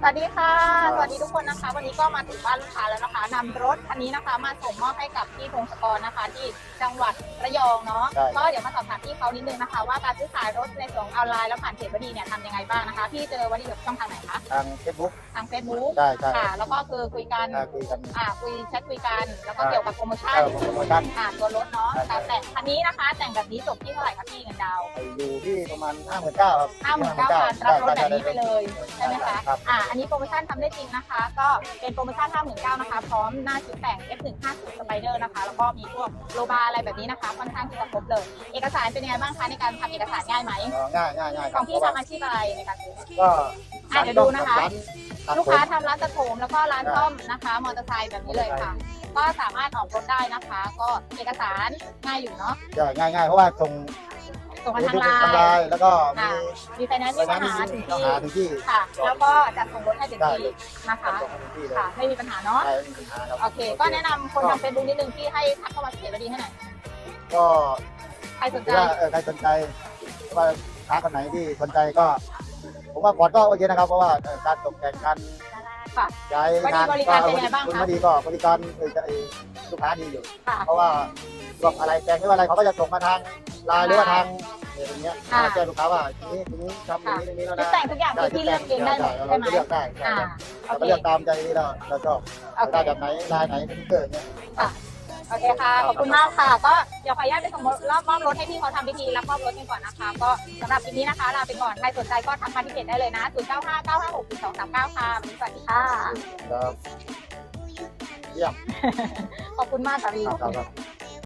สวัสดีค่ะ สวัสดีทุกคนนะคะ วันนี้ก็มาถึงบ้านลูกค้าแล้วนะคะนำรถคันนี้นะคะมาส่งมอบให้กับพี่พงศกรนะคะ ที่จังหวัดระยองเนาะใช่ก็เดี๋ยวมาสอบถามพี่เขานิดนึงนะคะ ว่าการซื้อขายรถในส่วนของออนไลน์แล้วผ่านเพจวดีเนี่ยทำยังไงบ้างนะคะ พี่เจอวันนี้แบบช่องทางไหนคะ ทางเฟซบุ๊กทาง Facebook ใช่ใช่ค่ะ แล้วก็คือคุยกันได้คุยกัน อ่า คุยแชทคุยกัน แล้วก็ใช่เกี่ยวกับโปรโมชั่นเออโปรโมชั่นอ่าตัวรถเนาะใช่แต่แต่งคันนี้นะคะ แต่งแบบนี้จบที่เท่าไหร่คะพี่เงินดาวน์อยู่ที่ประมาณห้าหมื่นเก้าครับห้าหมื่นเก้าพันรับรถแบบนี้ไปเลยใช่ไหมคะครับอ่าอันนี้โปรโมชั่นทำได้จริงนะคะ ก็เป็นโปรโมชั่น 59,000นะคะ พร้อมหน้าชุดแต่ง F150 Spider นะคะ แล้วก็มีพวกโลบาอะไรแบบนี้นะคะ ค่อนข้างที่จะครบเลย เอกสารเป็นยังไงบ้างคะในการทำเอกสารง่ายไหมเออง่ายง่ายง่ายของพี่เพราะว่าทำอาชีพอะไรในการซื้อ ก็อะเดี๋ยวดูนะคะร้าตัดลูกผมค้าทำร้านตัดผมแล้วก็ร้านซ่อมนะคะ มอเตอร์ไซค์แบบนี้เลยค่ะ ก็สามารถออกรถได้นะคะ ก็เอกสารง่ายอยู่เนาะใช่ง่ายง่ายเพราะว่าส่ง ส่งมาทุทางกทางไลไลน์น์แล้วก็มีอ่ามีไฟแนนซ์มีปัญหาถึงปัญที่หาถึงที่ค่ะ แล้วก็จะส่งรถให้ถึงที่นะคะ ส่งถึงที่เลยค่ะ ไม่มีปัญหาเนาะ ใช่ไม่มีปัญหาครับโอเค ก็แนะนำคนทำเฟซบุ๊กนิดนึงที่ให้ทักเข้ามาเพจวดีให้หน่อย ก็ใครสนใจ ถือว่าเออใครสนใจว่าค้าคนไหนที่สนใจก็ ผมว่าก่อนก็โอเคนะครับ เพราะว่าเอ่อการตกแต่งการค่ะ ย้ายงานบริการเป็นไงบ้างคะคุณไม่ดีก็บริการเอ่อเอ่อลูกค้าดีอยู่ ค่ะ เพราะว่าพวกอะไรแจ้งไม่ว่าอะไรเขาก็จะส่งมาทางไลน์หรือว่าทางเพจ อย่างเงี้ยค่ะมาแจ้งลูกค้าว่าทีนี้ทีนี้ทำอย่างนี้อย่างนี้แล้วชุดนะแต่งทุกอย่างคือที่เลือกเองได้หมดใช่ไหมเลือกได้ใช่อ่าครับโอเราเค ก็เลือกตามใจที่เราเราชอบโอเค ได้แบบไหนลายไหนเป็นเกิดเนี่ยโอเคค่ะ ขอบคุณมากค่ะ ก็เดี๋ยวขออนุญาตไปส่งรอบมอบรถให้พี่เขาทำพิธีรับมอบรถกันก่อนนะคะ ก็สำหรับคลิปนี้นะคะลาไปก่อน ใครสนใจก็ทักมาที่เพจได้เลยนะ0 9 5 9 5 6 2 3 9ค่ะวันนี้สวัสดีค่ะ ครับเยี่ยมขอบคุณมากค่ะพี่ ครับครับ